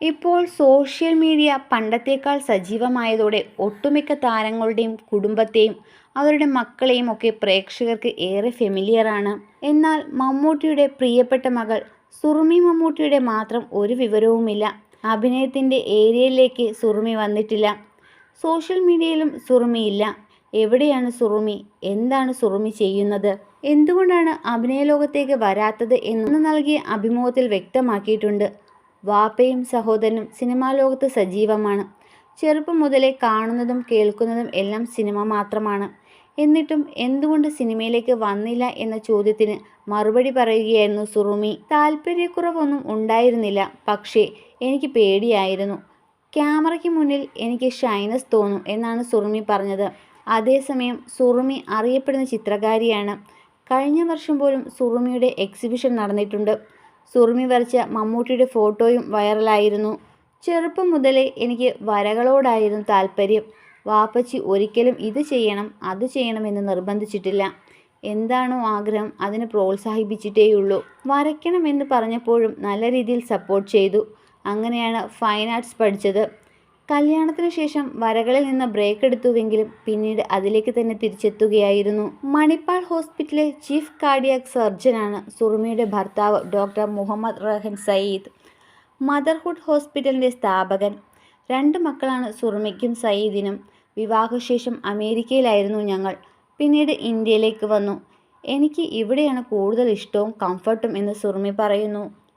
ഇപ്പോൾ social media പണ്ടത്തേക്കാൾ സജീവമായതോടെ ഒട്ടുമിക്ക താരങ്ങളുടെയും കുടുംബത്തെയും അവരുടെ മക്കളെയും ഒക്കെ പ്രേക്ഷകർക്ക് ഏറെ ഫെമിലിയറാണ് എന്നാൽ മമ്മൂട്ടിയുടെ പ്രിയപ്പെട്ട മകൾ സുറുമി മമ്മൂട്ടിയുടെ മാത്രം ഒരു വിവരവുമില്ല. അഭിനയത്തിന്റെ ഏരിയയിലേക്ക് സുറുമി വന്നിട്ടില്ല. സോഷ്യൽ മീഡിയയിലും സുറുമിയില്ല എവിടെയാണ് സുറുമി? എന്താണ് സുറുമി ചെയ്യുന്നത്? എന്തുകൊണ്ടാണ് അഭിനയ ലോകത്തേക്ക് വരാത്തത് എന്ന് നൽകിയ അഭിമുഖത്തിൽ വ്യക്തമാക്കിയിട്ടുണ്ട്. വാപ്പയും സഹോദരനും സിനിമാ ലോകത്ത് സജീവമാണ്. ചെറുപ്പം മുതലേ കാണുന്നതും കേൾക്കുന്നതും എല്ലാം സിനിമ മാത്രമാണ്. എന്നിട്ടും എന്തുകൊണ്ട് സിനിമയിലേക്ക് വന്നില്ല എന്ന ചോദ്യത്തിന് മറുപടി പറയുകയായിരുന്നു സുറുമി. താല്പര്യക്കുറവൊന്നും ഉണ്ടായിരുന്നില്ല. പക്ഷേ എനിക്ക് പേടിയായിരുന്നു. ക്യാമറയ്ക്ക് മുന്നിൽ എനിക്ക് ഷൈനസ് തോന്നും എന്നാണ് സുറുമി പറഞ്ഞത്. അതേസമയം സുറുമി അറിയപ്പെടുന്ന ചിത്രകാരിയാണ്. കഴിഞ്ഞ വർഷം പോലും സുറുമിയുടെ എക്സിബിഷൻ നടന്നിട്ടുണ്ട്. സുറുമി വരച്ച മമ്മൂട്ടിയുടെ ഫോട്ടോയും വൈറലായിരുന്നു. ചെറുപ്പം മുതലേ എനിക്ക് വരകളോടായിരുന്നു താല്പര്യം. വാപ്പച്ചി ഒരിക്കലും ഇത് ചെയ്യണം അത് ചെയ്യണമെന്ന് നിർബന്ധിച്ചിട്ടില്ല. എന്താണോ ആഗ്രഹം അതിന് പ്രോത്സാഹിപ്പിച്ചിട്ടേയുള്ളൂ. വരയ്ക്കണമെന്ന് പറഞ്ഞപ്പോഴും നല്ല രീതിയിൽ സപ്പോർട്ട് ചെയ്തു. അങ്ങനെയാണ് ഫൈൻ ആർട്സ് പഠിച്ചത്. കല്യാണത്തിന് ശേഷം വരകളിൽ നിന്ന് ബ്രേക്ക് എടുത്തുവെങ്കിലും പിന്നീട് അതിലേക്ക് തന്നെ തിരിച്ചെത്തുകയായിരുന്നു. മണിപ്പാൾ ഹോസ്പിറ്റലിലെ ചീഫ് കാർഡിയാക് സർജനാണ് സുറുമിയുടെ ഭർത്താവ് ഡോക്ടർ മുഹമ്മദ് റഹൻ സയ്യിദ്. മദർഹുഡ് ഹോസ്പിറ്റലിന്റെ സ്ഥാപകൻ. രണ്ട് മക്കളാണ് സുറുമിക്കും സയ്യിദിനും. വിവാഹശേഷം അമേരിക്കയിലായിരുന്നു ഞങ്ങൾ. പിന്നീട് ഇന്ത്യയിലേക്ക് വന്നു. എനിക്ക് ഇവിടെയാണ് കൂടുതൽ ഇഷ്ടവും കംഫർട്ടും എന്ന് സുറുമി പറയുന്നു.